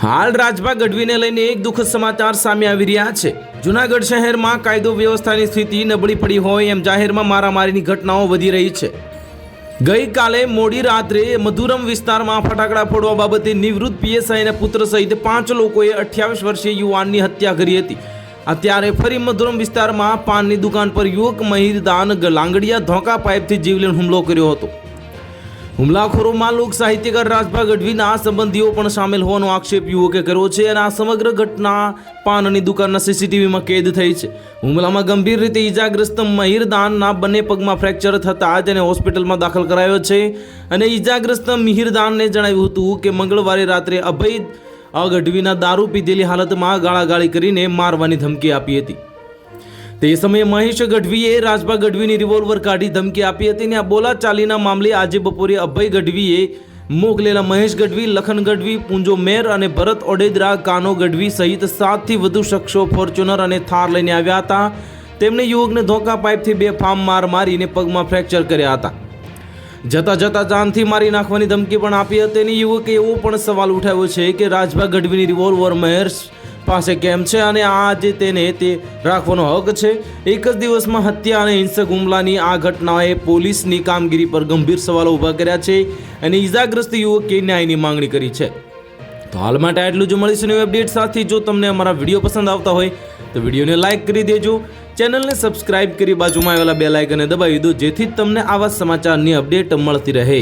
હાલ રાજભા ગઢવીને લઈને એક દુઃખદ સમાચાર સામે આવી રહ્યા છે. જુનાગઢ શહેરમાં કાયદો વ્યવસ્થાની સ્થિતિ નબળી પડી હોય એમ જાહેરમાં મારામારીની ઘટનાઓ વધી રહી છે. ગઈકાલે મોડી રાત્રે મધુરમ વિસ્તારમાં ફટાકડા ફોડવા બાબતે નિવૃત્ત પીએસઆઈના પુત્ર સહિત પાંચ લોકોએ અઠ્યાવીસ વર્ષીય યુવાનની હત્યા કરી હતી. અત્યારે ફરી મધુરમ વિસ્તારમાં પાનની દુકાન પર યુવક મહિરદાન લાંગડિયા ધોકા પાઇપથી જીવલેણ હુમલો કર્યો હતો. હુમલાખોરોમાં લોક સાહિત્યકાર રાજભા ગઢવીના સંબંધીઓ પણ સામેલ હોવાનો આક્ષેપ યુવકે કર્યો છે અને આ સમગ્ર ઘટના પાનની દુકાનના સીસીટીવીમાં કેદ થઈ છે. હુમલામાં ગંભીર રીતે ઈજાગ્રસ્ત મહિરદાનના બંને પગમાં ફ્રેક્ચર થતાં તેને હોસ્પિટલમાં દાખલ કરાયો છે અને ઈજાગ્રસ્ત મિહિરદાનને જણાવ્યું હતું કે મંગળવારે રાત્રે અભય ગઢવીના દારૂ પીધેલી હાલતમાં ગાળાગાળી કરીને મારવાની ધમકી આપી હતી. તે સમયે મહેશ ગઢવીએ રાજભા ગઢવીની રિવોલ્વર કાઢી ધમકી આપી હતી અને આ બોલાચાલીના મામલે આજે બપોરે અભય ગઢવીએ મોકલેલા મહેશ ગઢવી, લખન ગઢવી, પૂંજો મેર અને ભરત ઓડેદરા, કાનો ગઢવી સહિત સાતથી વધુ શખ્સો ફોર્ચ્યુનર અને થાર લઈને આવ્યા હતા. તેમણે યુવકને ધોકા પાઇપથી બે ફામ માર મારીને પગમાં ફ્રેક્ચર કર્યા હતા. જતા જતા જાનથી મારી નાખવાની ધમકી પણ આપી હતી અને યુવકે એવો પણ સવાલ ઉઠાવ્યો છે કે રાજભા ગઢવીની રિવોલ્વર મહેશ પાસે કેમ છે અને આજે તેને તે રાખવાનો હક છે? એક જ દિવસમાં હત્યા અને હિંસક હુમલાની આ ઘટનાએ પોલીસની કામગીરી પર ગંભીર સવાલો ઊભા કર્યા છે અને ઇજાગ્રસ્ત યુવકે ન્યાયની માંગણી કરી છે. તો હાલ માટે આટલું જ મળીશું નવી અપડેટ સાથે. જો તમને અમારા વીડિયો પસંદ આવતા હોય તો વિડીયોને લાઇક કરી દેજો. ચેનલને સબસ્ક્રાઇબ કરી બાજુમાં આવેલા બે લાઇકને દબાવી દો જેથી તમને આવા સમાચારની અપડેટ મળતી રહે.